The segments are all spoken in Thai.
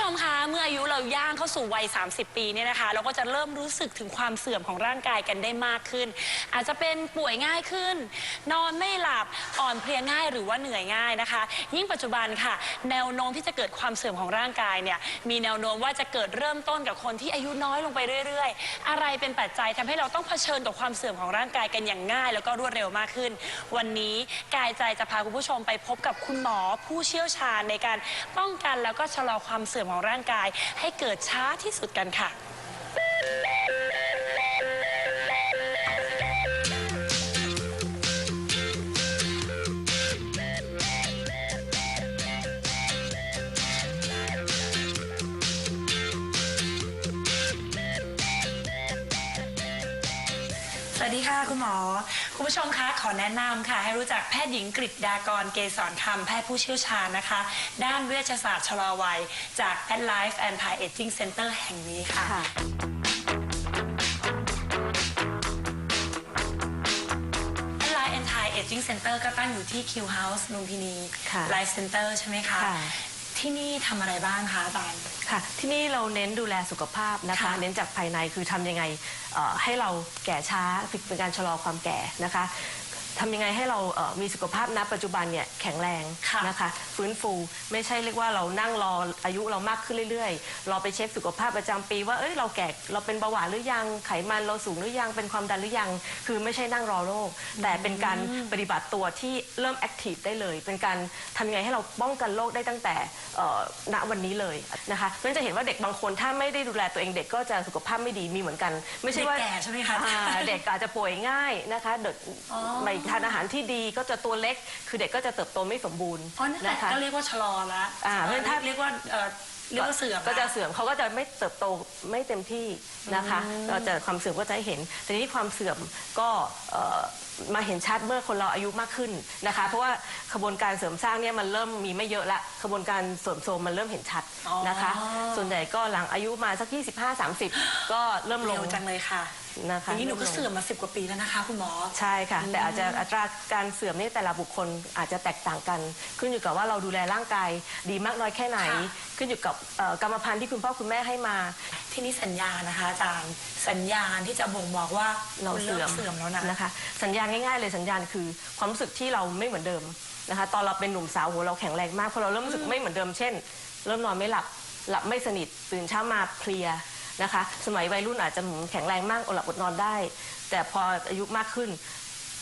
ผู้ชมคะ สู่วัย 30 ปีเนี่ยนะคะ เราก็จะเริ่มรู้สึกถึงความเสื่อมของร่างกายกันได้มากขึ้น อาจจะเป็นป่วยง่ายขึ้น นอนไม่หลับอ่อนเพลียง่ายหรือว่าเหนื่อยง่ายนะคะ ยิ่งปัจจุบันค่ะ แนวโน้มที่จะเกิดความเสื่อมของร่างกายเนี่ยมีแนวโน้มว่าจะเกิดเริ่มต้นกับคนที่อายุน้อยลงไปเรื่อย ๆ อะไรเป็นปัจจัยทำให้เราต้องเผชิญกับความเสื่อมของร่างกายกันอย่างง่าย แล้วก็รวดเร็วมากขึ้น วันนี้กายใจจะพาคุณผู้ชมไปพบกับคุณหมอผู้เชี่ยวชาญในการป้องกันแล้วก็ชะลอความเสื่อมของร่างกาย ให้เกิดช้าที่สุดกันค่ะ สวัสดีค่ะคุณหมอ คุณผู้ชมคะขอแนะนำค่ะ ให้รู้จักแพทย์หญิงกฤษดากรเกษรคำแพทย์ผู้เชี่ยวชาญนะคะ ด้านเวชศาสตร์ชะลอวัย จาก Pet Life Anti Aging Center แห่งนี้ค่ะ ค่ะ Pet Life Anti Aging Center ก็ตั้งอยู่ที่ Q House ลุมพินี ค่ะ Life Center ใช่ไหมคะ ค่ะ ที่นี่ทำอะไรบ้างคะอาจารย์ ค่ะ ที่นี่เราเน้นดูแลสุขภาพนะคะ ค่ะเน้นจากภายในคือทำยังไงเอ่อให้เราแก่ช้าเป็นการชะลอความแก่นะคะ ทำยังไงให้เราเอ่อมีสุขภาพณปัจจุบันเนี่ยแข็งแรงค่ะ นะคะ ฟื้นฟูไม่ใช่เรียกว่าเรานั่งรออายุเรามากขึ้นเรื่อยๆเราไปเช็คสุขภาพประจำปี ว่าเอ้ยเราแก่เราเป็นเบาหวานหรือยังไขมันเราสูงหรือยังเป็นความดันหรือยัง คือไม่ใช่นั่งรอโรค แต่เป็นการปฏิบัติตัวที่เริ่มแอคทีฟได้เลย เป็นการทำยังไงให้เราป้องกันโรคได้ตั้งแต่เอ่อณวันนี้เลยนะคะเพราะฉะนั้นจะเห็นว่าเด็กบางคนถ้าไม่ได้ดูแลตัวเองเด็กก็จะสุขภาพไม่ดีมีเหมือนกัน ไม่ใช่ว่า เด็กแก่ใช่ไหมคะ อ่าเด็กอาจจะป่วยง่ายนะคะเด็กอ๋อ ไม่ทานอาหารที่ดีก็จะตัวเล็ก คือเด็กก็จะเติบโตไม่สมบูรณ์เพราะนั่นแหละนะคะ ก็เรียกว่าชะลอละอ่าเพราะฉะนั้นถ้า เรียกว่าเอ่อเรียกว่าเสื่อมก็จะลเสื่อมเขาก็จะไม่เติบโตไม่เต็มที่นะคะเราจะความเสื่อมก็จะให้เห็น แต่ทีนี้ความเสื่อมก็เอ่อมาเห็นชัดเมื่อคนเราอายุมากขึ้นนะคะ เพราะว่าขบวนการเสริมสร้างเนี่ยมันเริ่มมีไม่เยอะละขบวนการเสริมโทรมมันเริ่มเห็นชัดอ๋อนะคะส่วนใหญ่ก็หลังอายุมาสัก 25 30 ก็เริ่มลเร็ง วจังเลยค่ะ นะคะอย่างนี้หนูก็ริ่ลงเสื่อมมาสิบกว่าปีแล้วนะคะ คุณหมอ ใช่ค่ะ แต่อาจจะอัตราการเสื่อมนี่แต่ละบุคคลอาจจะแตกต่างกัน ขึ้นอยู่กับว่าเราดูแลร่างกายดีมากน้อยแค่ไหน ค่ะ ขึ้นอยู่กับเอ่อกรรมพันธุ์ที่คุณพ่อคุณแม่ให้มา ที่นี่สัญญาณนะคะอาจารย์สัญญาณที่จะบ่งบอกว่าเราคุณเสื่อมเสื่อมแล้วนะ นะคะ สัญญาณง่ายๆเลยสัญญาณคือความรู้สึกที่เราไม่เหมือนเดิมนะคะ ตอนเราเป็นหนุ่มสาวโหเราแข็งแรงมากพอเราเริ่มรู้สึกไม่เหมือนเดิมเช่น เริ่มนอนไม่หลับหลับไม่สนิทตื่นเช้ามาเพลีย นะคะ สมัยวัยรุ่นอาจจะแข็งแรงมากอดหลับอดนอนได้ แต่พออายุมากขึ้น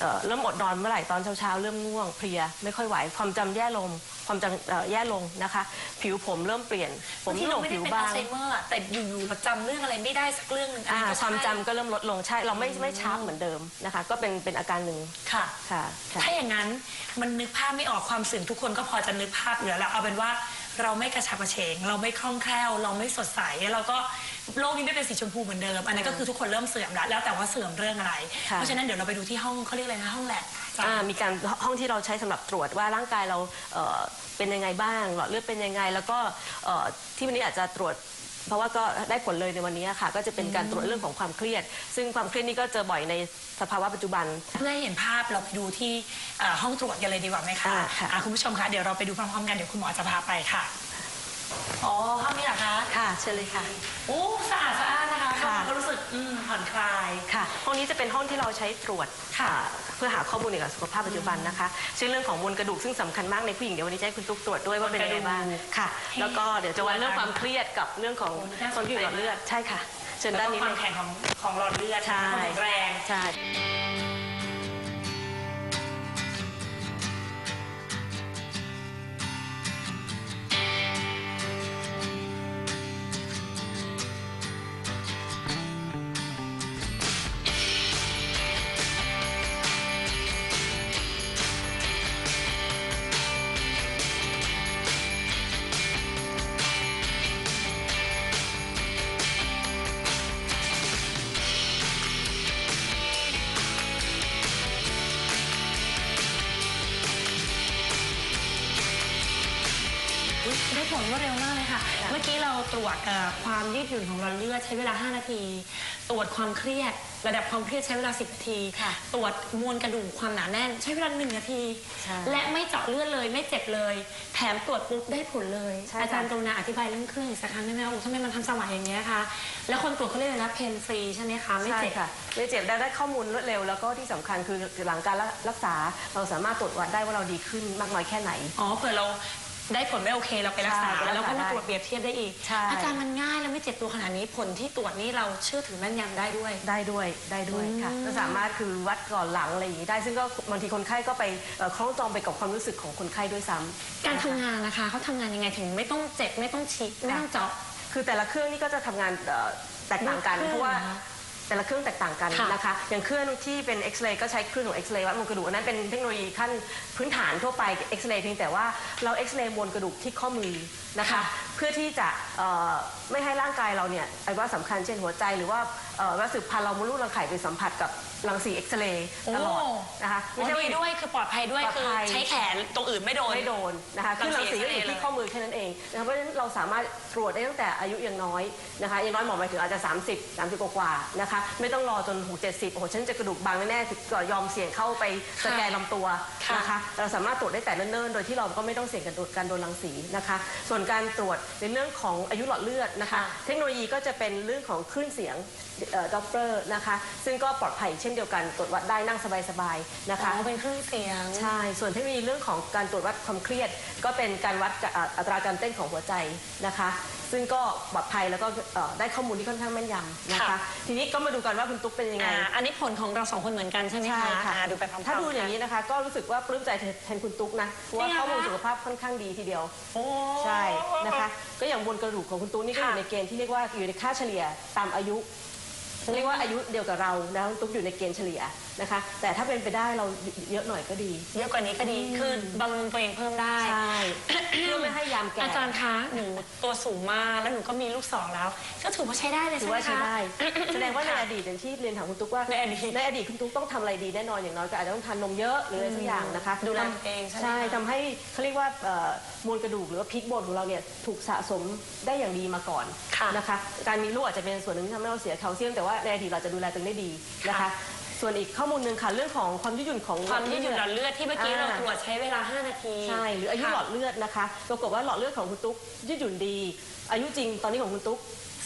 เอ่อเริ่มอดนอนเมื่อไหร่ตอนเช้าๆเริ่มง่วงเพลียไม่ค่อยไหวความจำแย่ลงความจำเอ่อแย่ลงนะคะ ผิวผมเริ่มเปลี่ยน ผมที่หนเราวกไม่ได้ผิวเป็นอับาลง ไซเมอร์อะแต่อยู่ๆเราจำเรื่องอะไรไม่ได้สักเรื่องหนึ่งอันอ่านี้ก็ความใช่จำก็เริ่มลดลงใช่เราไม่ไม่ชาร์ปเหมือนเดิมนะคะ ก็เป็นเป็นอาการหนึ่งค่ะ ค่ะค่ะ ถ้าอย่างนั้นมันนึกภาพไม่ออกความเสื่อมทุกคนก็พอจะนึกภาพอยู่แล้วแหละเอาเป็นว่าเราไม่กระฉับกระเฉง เราไม่คล่องแคล่ว เราไม่สดใสเราก็โลกนี้ไม่เป็นสีชมพูเหมือนเดิม อันนั้นก็คือทุกคนเริ่มเสื่อมแล้วแล้วแต่ว่าเสื่อมเรื่องอะไร ค่ะ เพราะฉะนั้นเดี๋ยวเราไปดูที่ห้องเขาเรียกอะไรนะห้องแลบจ้ะ อ่ามีการห้องที่เราใช้สำหรับตรวจว่าร่างกายเราเอ่อเป็นยังไงบ้าง หลอดเลือดเป็นยังไง แล้วก็เอ่อที่วันนี้อาจจะตรวจ เพราะว่าก็ได้ผลเลยในวันนี้ค่ะ ก็จะเป็นการตรวจเรื่องของความเครียด ซึ่งความเครียดนี่ก็เจอบ่อยในสภาวะปัจจุบัน เพื่อให้เห็นภาพเราไปดูที่เอ่อห้องตรวจกันเลยดีกว่าไหมคะอ่าค่ะ อะคุณผู้ชมคะเดี๋ยวเราไปดูพร้อมๆกันเดี๋ยวคุณหมอจะพาไปค่ะอ๋อห้องนี้เหรอคะ ค่ะเชิญเลยค่ะ โอ้สะอาดสะอาดนะคะค่ะ ก็รู้สึกอืมผ่อนคลาย ค่ะห้องนี้จะเป็นห้องที่เราใช้ตรวจค่ะ อ่าเพื่อหาข้อมูลเกี่ยวกับสุขภาพปัจจุบันนะคะซึ่งเรื่องของมวลกระดูกซึ่งสำคัญมากในผู้หญิงเดี๋ยววันนี้จะให้คุณตุ๊กตรวจด้วยว่าเป็นยังไงบ้างมวลกระดูกค่ะให้แล้วก็เดี๋ยวจะวัดเรื่องความเครียดกับเรื่องของโอ้น่าสนใจคนที่อยู่หลอดเลือดใช่ค่ะ เชิญแล้วด้านก็นี้คเลวามยแข็งของของหลอดเลือดใช่ ความแข็งแรง ใช่ ตรวจเอ่อความยืดหยุ่นของหลอดเลือดใช้เวลา 5 นาที ตรวจความเครียด ระดับความเครียดใช้เวลา 10 นาที ค่ะตรวจมวลกระดูกความหนาแน่น ใช้เวลาหนึ่งนาที ใช่และไม่เจาะเลือดเลยไม่เจ็บเลย แถมตรวจปุ๊บได้ผลเลย ใช่อาจารย์ค่ะกรุณาอธิบายเรื่องเครื่องอีกสักครั้งได้ไหมคะโอ้ทำไมมันทันสมัยอย่างเงี้ยคะแล้วคนตรวจเขาเรียกอะไรนะเพนฟรีใช่ไหมคะไม่ใช่เจ็บ ค่ะไม่เจ็บได้ได้ข้อมูลรวดเร็ว แล้วก็ที่สำคัญคือหลังการรักษา เราสามารถตรวจวัดได้ว่าเราดีขึ้นมากน้อยแค่ไหน อ๋อเผื่อเรา ได้ผลไม่โอเคเราไปรักษา ใช่ไปรักษาแล้วก็มาตรวจเปรียบเทียบได้อีก ใช่ อาจารย์มันง่ายแล้วไม่เจ็บตัวขนาดนี้ผลที่ตรวจนี่เราเชื่อถือแม่นยำได้ด้วย ได้ด้วยได้ด้วยค่ะอืมก็สามารถคือวัดก่อนหลังอะไรอย่างนี้ได้ ซึ่งก็บางทีคนไข้ก็ไปเอ่อคล้องจองไปกับความรู้สึกของคนไข้ด้วยซ้ำ การทำงานนะคะเขาทำงานยังไงถึงไม่ต้องเจ็บไม่ต้องฉีกไม่ต้องเจาะ คือแต่ละเครื่องนี่ก็จะทำงานเอ่อแตกต่างกัน เครื่องเพราะว่าเหรอ แต่ละเครื่องแตกต่างกันค่ะนะคะ อย่างเครื่องที่เป็นเอ็กซเรย์ก็ใช้เครื่องของเอ็กซเรย์วัดมวลกระดูกอันนั้นเป็นเทคโนโลยีขั้นพื้นฐานทั่วไปเอ็กซเรย์เพียงแต่ว่าเราเอ็กซเรย์มวลกระดูกที่ข้อมือนะคะ ค่ะเพื่อที่จะเอ่อไม่ให้ร่างกายเราเนี่ยไอ้ว่าสำคัญเช่นหัวใจหรือว่าเอ่อว่าสืบพันธุ์เรามดลูกรังไข่ไปสัมผัสกับรังสีเอ็กซเรย์ตลอดนะคะโอ้ดีว่า ด้วยคือปลอดภัยด้วยปลอดคือภัย ใช้แขนตรงอื่นไม่โดน ไม่โดนนะคะคือรัรังงสีสีก็อยู่เอ็กซเรย์ที่ข้อมือแค่นั้นเองนะคะเพราะฉะนั้นเราสามารถตรวจได้ตั้งแต่อายุยังน้อยนะคะยังน้อยหมอหมายถึงอาจจะ 30 30 กว่าๆนะคะไม่ต้องรอจนหกเจ็ดสิบโอ้โหฉันจะกระดูกบางแน่ๆถึงก็ยอมเสี่ยงเข้าไปสแกนลำตัวค่ะ นะคะเราสามารถตรวจได้แต่เนิ่นๆ โดยที่เราก็ไม่ต้องเสี่ยงกับการโดนรังสีนะคะ ส่วนการตรวจในเรื่องของอายุหลอดเลือดนะคะค่ะเทคโนโลยีก็จะเป็นเรื่องของคลื่นเสียงด็อปเปอร์นะคะ ซึ่งก็ปลอดภัยเช่นเดียวกันตรวจวัดได้นั่งสบายๆนะคะอ๋อเป็นเครื่องเสียงใช่ส่วนเทคโนโลยีเรื่องของการตรวจวัดความเครียด ก็เป็นการวัดกับอ่าอัตราการเต้นของหัวใจนะคะ ซึ่งก็ปลอดภัยแล้วก็เอ่อได้ข้อมูลที่ค่อนข้างแม่นยำนะคะ ค่ะ ทีนี้ก็มาดูกันว่าคุณตุ๊กเป็นยังไง อ่าอันนี้ผลของเราสองคนเหมือนกันใช่ไหมใช่คะค่ะอ่าดูไปพร้อมๆถ้าดูอย่างกันนี้นะคะ ก็รู้สึกว่าปลื้มใจแทนคุณตุ๊กนะเพราะว่าจริงเหรอข้อมูลคะสุขภาพค่อนข้างดีทีเดียว โอ้ ใช่นะคะ ก็อย่างบนกระดูกของคุณตุ๊กนี่ก็อยู่ค่ะ ในเกณฑ์ที่เรียกว่าอยู่ในค่าเฉลี่ยตามอายุเรียกว่าอายุเดียวกับเรานะคุณตุ๊กอยู่ในเกณฑ์เฉลี่ย นะคะ แต่ถ้าเป็นไปได้เราเยอะหน่อยก็ดี เยอะกว่านี้ก็ดี คือบำรุงตัวเองเพิ่มได้ ใช่ เพื่อไม่ให้ยามแก่อาจารย์คะ หนูตัวสูงมาก แล้วหนูก็มีลูกสองแล้ว ก็ถือว่าใช้ได้เลยถืใช่อไหมว่าคะใช้ได้แสดงว่าในค่ะอดีตอย่างที่เรียนถามคุณตุ๊กว่าในอดีตในอดีตคุณตุ๊กต้องทำอะไรดีแน่นอนอย่างน้อยก็อาจจะต้องทานนมเยอะหรืออะไรสักอย่างนะคะดูแลตัวเองใช่ไหม ใช่คะทำให้เขาเรียกว่าเอ่อมวลกระดูกหรือว่าพิกโบนของเราเนี่ยถูกสะสมได้อย่างดีมาก่อนค่ะนะคะ การมีลูกอาจจะเป็นส่วนหนึ่งที่ทำให้เราเสียแคลเซียมแต่ว่าในอดีตเราจะดูแลตัวเองได้ดีนะคะค่ะ ส่วนอีกข้อมูลหนึ่งค่ะ เรื่องของความยืดหยุ่นของความยืดหยุ่นหลอดเลือดที่เมื่อกี้เราอ่าตรวจใช้เวลา 5 นาทีใช่หรืออายุหลอดเลือดนะคะปรากฏว่าหลอดเลือดของคุณตุ๊กยืดหยุ่นดี อายุจริงตอนนี้ของคุณตุ๊ก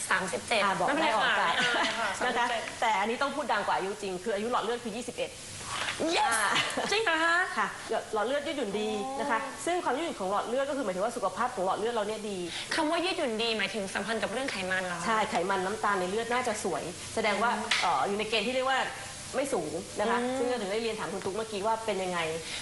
สามสิบเจ็ดอ่าบอกไม่เป็นได้ไรออกค่ะอากาศไม่อายค่ะนะคะ37แต่อันนี้ต้องพูดดังกว่าอายุจริง คืออายุหลอดเลือดคือ 21 yes อ่าจริงเหรอคะค่ะหลอดเลือดยืดหยุ่นดีนะคะ ซึ่งความยืดหยุ่นของหลอดเลือดก็คือหมายถึงว่าสุขภาพของหลอดเลือดเราเนี่ยดีคำว่ายืดหยุ่นดีหมายถึงสัมพันธ์กับเรื่องไขมันเหรอคะใช่ไขมันน้ำตาลในเลือดน่าจะสวย แสดงว่าเอ่ออยู่ในเกณฑ์ที่เรียกว่า ไม่สูงนะคะซึ่งก็ถึงได้เรียนถามคุณตุ๊กเมื่อกี้ว่าเป็นยังไง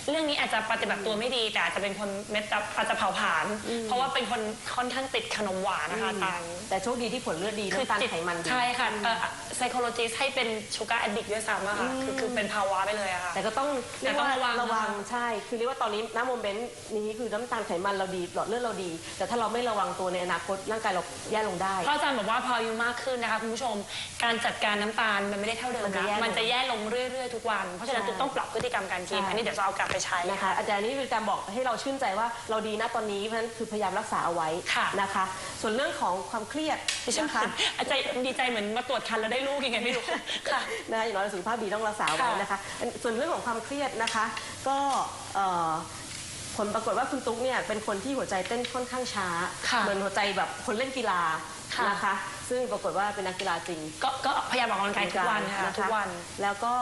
เรื่องนี้อาจจะปฏิบัติตัวไม่ดีแต่อาจจะเป็นคนเม็ดอาจจะเผาผลาญเพราะว่าเป็นคนค่อนข้างติดขนมหวานนะคะอาจารย์แต่โชคดีที่ผลเลือดดีน้ำตาลจิตไขมันดีใช่ค่ะเอ่อ psychologist ให้เป็น sugar addict ด้วยซ้ำอะค่ะคือคือเป็นภาวะไปเลยอะค่ะ แต่ก็ต้องเรียกว่าแต่ต้องระวัง ระวังนะคะใช่ คือเรียกว่าตอนนี้น้ำโมเมนต์นี้คือน้ำตาลไขมันเราดีหลอดเลือดเราดี แต่ถ้าเราไม่ระวังตัวในอนาคตร่างกายเราแย่ลงได้ เพราะอาจารย์บอกว่าพออายุมากขึ้นนะคะคุณผู้ชม การจัดการน้ำตาลมันไม่ได้เท่าเดิมมันจะนะแย่ลงมันจะแย่ลงเรื่อยๆทุกวัน เพราะฉะนั้นใช่ตุ๊กต้องปรับพฤติกรรมการกินใช่อันนี้เดี๋ยวจะเอากลับไปใช้นะคะ อาจารย์นี่คือการบอกให้เราชื่นใจว่าเราดีนะตอนนี้เพราะฉะนั้นคือพยายามรักษาเอาไว้ค่ะนะคะ ส่วนเรื่องของความเครียดดิฉันนะคะ อาจารย์ดีใจเหมือนมาตรวจคันแล้วได้ลูกยังไงไม่รู้ ค่ะ นะคะอย่างน้อยสุขภาพดีต้องรักษาไว้ค่ะนะคะอันส่วนเรื่องของความเครียดนะคะ ก็เอ่อผลปรากฏว่าคุณตุ๊กเนี่ยเป็นคนที่หัวใจเต้นค่อนข้างช้า ค่ะเหมือนหัวใจแบบคนเล่นกีฬา ค่ะนะคะ ซึ่งปรากฏว่าเป็นนักกีฬาจริงก็ก็พยายามออกกำลังกายทุกวันค่ะทุกวัน แล้วก็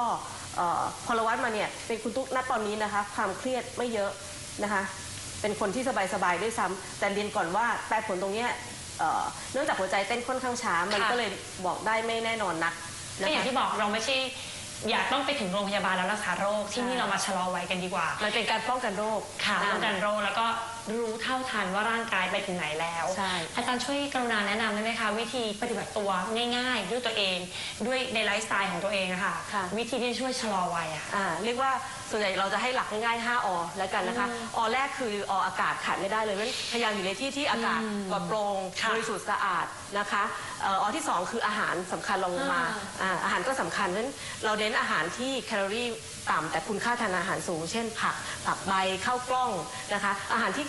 เอ่อพอเราวัดมาเนี่ยเป็นคุณตุ๊กณตอนนี้นะคะ ความเครียดไม่เยอะนะคะ เป็นคนที่สบายๆด้วยซ้ำแต่เรียนก่อนว่าแต่ผลตรงเนี้ยเอ่อเนื่องจากหัวใจเต้นค่อนข้างช้ามันค่ะ ก็เลยบอกได้ไม่แน่นอนนักก็นะอย่างคะที่บอกเราไม่ใช่อยากต้องไปถึงโรงพยาบาลแล้วรักษาโรคที่นี่ใช่เรามาชะลอวัยกันดีกว่า มันเป็นการป้องกันโรคค่ะอ่าป้องกันโรคแล้วก็รู้เท่าทันว่าร่างกายไปถึงไหนแล้ว ใช่ อาจารย์ช่วยกรุณาแนะนำได้ไหมคะ วิธีปฏิบัติตัวง่ายๆ ด้วยตัวเองด้วยในไลฟ์สไตล์ของตัวเองอะค่ะ ค่ะ วิธีที่จะช่วยชะลอวัยอะค่ะ อ่าเรียกว่าส่วนใหญ่เราจะให้หลักง่ายๆ 5อแล้วกันนะคะอแรกคือออากาศขาดไม่ได้เลยเพราะฉะนั้นพยายามอยู่ในที่ที่อากาศปลอดโปร่งค่ะบริสุทธิ์สะอาดนะคะเอ่ออที่ 2 คืออาหารสำคัญรองลงมาอ่า อ่าอาหารก็สำคัญเพราะฉะนั้นเราเน้นอาหารที่แคลอรี่ต่ำแต่คุณค่าทางอาหารสูง เช่นผักผักใบข้าวกล้องนะคะ อาหารที่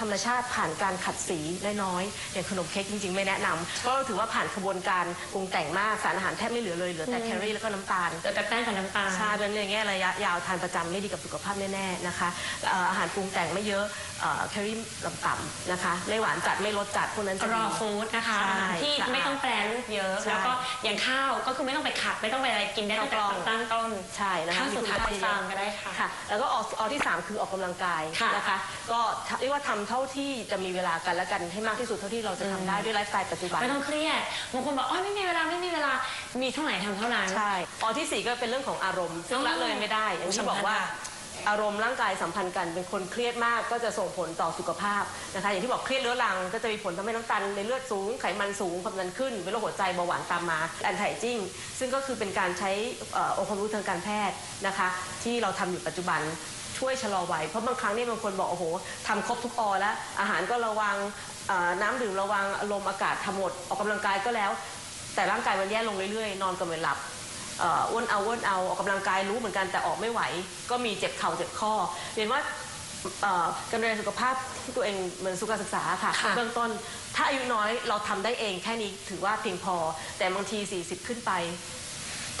ธรรมชาติผ่านการขัดสีน้อยๆอย่างขนมเค้กจริงๆ ไม่แนะนำเพราะเราถือว่าผ่านกระบวนการปรุงแต่งมากสารอาหารแทบไม่เหลือเลยเหลือแต่แคลอรี่แล้วก็น้ำตาลเจอแต่แป้งกับน้ำตาล ใช่เป็นอย่างเงี้ยระยะยาวทานประจำไม่ดีกับสุขภาพแน่ๆนะคะเอ่ออาหารปรุงแต่งไม่เยอะเอ่อแคลอรี่ต่ำๆนะคะ ไม่หวานจัดไม่รสจัดพวกนั้นจะรดีอฟู้ดนะคะใช่ที่สะอาดไม่ต้องแปรรูปเยอะ ใช่ แล้วก็อย่างข้าวก็คือไม่ต้องไปขัดไม่ต้องไปอะไรกินได้ตั้งแต่ข้าวกล้องตั้งต้นใช่นะคะข้าวสุดท้ายมีคุณฟาภาร์พมก็ได้ค่ะ ค่ะแล้วก็ออกออกที่ 3 คือออกกำลังกายค่ะนะคะ ก็เรียกว่าทำเท่าที่จะมีเวลากันและกันให้มากที่สุดเท่าที่เราจะทำได้ด้วยไลฟ์สไตล์ปัจจุบัน ไม่ต้องเครียดบางคนบอกอ๋อไม่มีเวลาไม่มีเวลามีเท่าไหร่ทำเท่านั้น ใช่ออที่4ก็เป็นเรื่องของอารมณ์ ซึ่งอ๋อละเลยไม่ได้อย่างที่บอกว่าสำคัญค่ะ อารมณ์ร่างกายสัมพันธ์กัน เป็นคนเครียดมากก็จะส่งผลต่อสุขภาพนะคะอย่างที่บอกเครียดเรื้อรังก็จะมีผลทำให้น้ำตาลในเลือดสูงไขมันสูงความดันขึ้นเป็นโรคหัวใจเบาหวานตามมาแอนไทจิ้งซึ่งก็คือเป็นการใช้องค์ความรู้ทางการแพทย์นะคะ ที่เราทำอยู่ปัจจุบันช่วยชะลอวัยเพราะบางครั้งเนี่ยบางคนบอกโอ้โหทำครบทุกออแล้ว อาหารก็ระวังน้ำดื่มระวังอารมณ์อากาศทำหมดออกกำลังกายก็แล้ว แต่ร่างกายมันแย่ลงเรื่อยๆ นอนก็ไม่หลับ เอ่ออ้วนเอาอ้วนเอาออกกำลังกายรู้เหมือนกันแต่ออกไม่ไหว ก็มีเจ็บเข่าเจ็บข้อเรียนว่าเอ่อการดูแลสุขภาพที่ตัวเองเหมือนสุขศึกษาค่ะค่ะ เบื้องต้น ถ้าอายุน้อยเราทำได้เองแค่นี้ถือว่าเพียงพอ แต่บางที 40 ขึ้นไป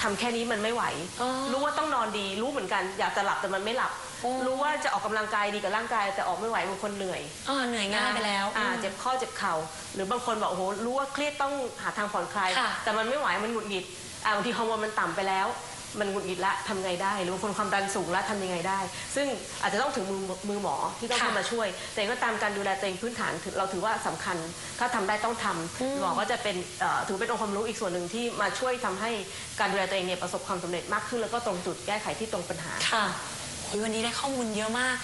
ทำแค่นี้มันไม่ไหว อ๋อ รู้ว่าต้องนอนดีรู้เหมือนกัน อยากจะหลับแต่มันไม่หลับ โอ้ รู้ว่าจะออกกำลังกายดีกับร่างกาย แต่ออกไม่ไหวบางคนเหนื่อยอ๋อเหนื่อยง่ายไปแล้ว อ่าอืมเจ็บข้อเจ็บเข่าหรือบางคนบอกโอ้โหรู้ว่าเครียดต้องหาทางผ่อนคลาย ค่ะ แต่มันไม่ไหวมันหงุดหงิด อ่าบางทีฮอร์โมนมันต่ำไปแล้ว มันหงุดหงิดละทำไงได้หรือบางคนความดันสูงละทำยังไงได้ ซึ่งอาจจะต้องถึงมือมือหมอที่ต้องค่ะเข้ามาช่วย แต่ก็ตามการดูแลตัวเองพื้นฐานถือเราถือว่าสำคัญ ถ้าทำได้ต้องทำหมอก็จะเป็นเอ่อถือเป็นองค์ความรู้อีกส่วนหนึ่งที่มาช่วยทำให้การดูแลตัวเองเนี่ยประสบความสำเร็จมากขึ้น แล้วก็ตรงจุดแก้ไขที่ตรงปัญหา ค่ะโอ้ยวันนี้ได้ข้อมูลเยอะมาก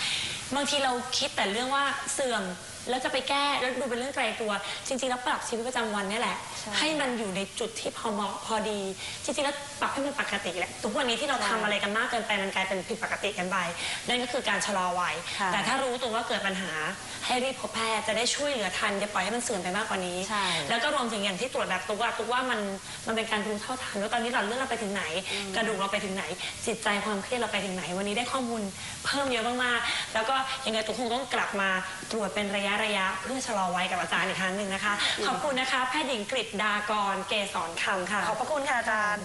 บางทีเราคิดแต่เรื่องว่าเสื่อม แล้วจะไปแก้แล้วดูเป็นเรื่องไกลตัว จริง ๆ แล้วปรับชีวิตประจำวันเนี่ยแหละ ใช่ให้มันอยู่ในจุดที่พอเหมาะพอดี จริงๆแล้วปรับให้มันปกติแหละทุกวันนี้ที่เราทำอะไรกันมากเกินไปมันกลายเป็นผิดปกติกันไปนั่นก็คือการชะลอวัยค่ะ แต่ถ้ารู้ตัวว่าเกิดปัญหาให้รีบพบแพทย์จะได้ช่วยเหลือทันอย่าปล่อยให้มันเสื่อมไปมากกว่านี้ ใช่ แล้วก็รวมถึงอย่างที่ตรวจแบบตุ๊กว่าตุ๊กว่ามันมันเป็นการรู้เท่าทันว่าตอนนี้หลอดเลือดเราไปถึงไหน กระดูกเราไปถึงไหน จิตใจความเครียดเราไปถึงไหน วันนี้ได้ข้อมูลเพิ่มเยอะมากๆแล้วก็ยังไงตุ๊กคงต้องกลับมาตรวจเป็นระยะระยะเพื่อชะลอวัยกับอาจารย์อีกครั้งหนึ่งนะคะ ขอบคุณนะคะแพทย์หญิงกฤษดากรเกษรคำค่ะ ขอบพระคุณค่ะอาจารย์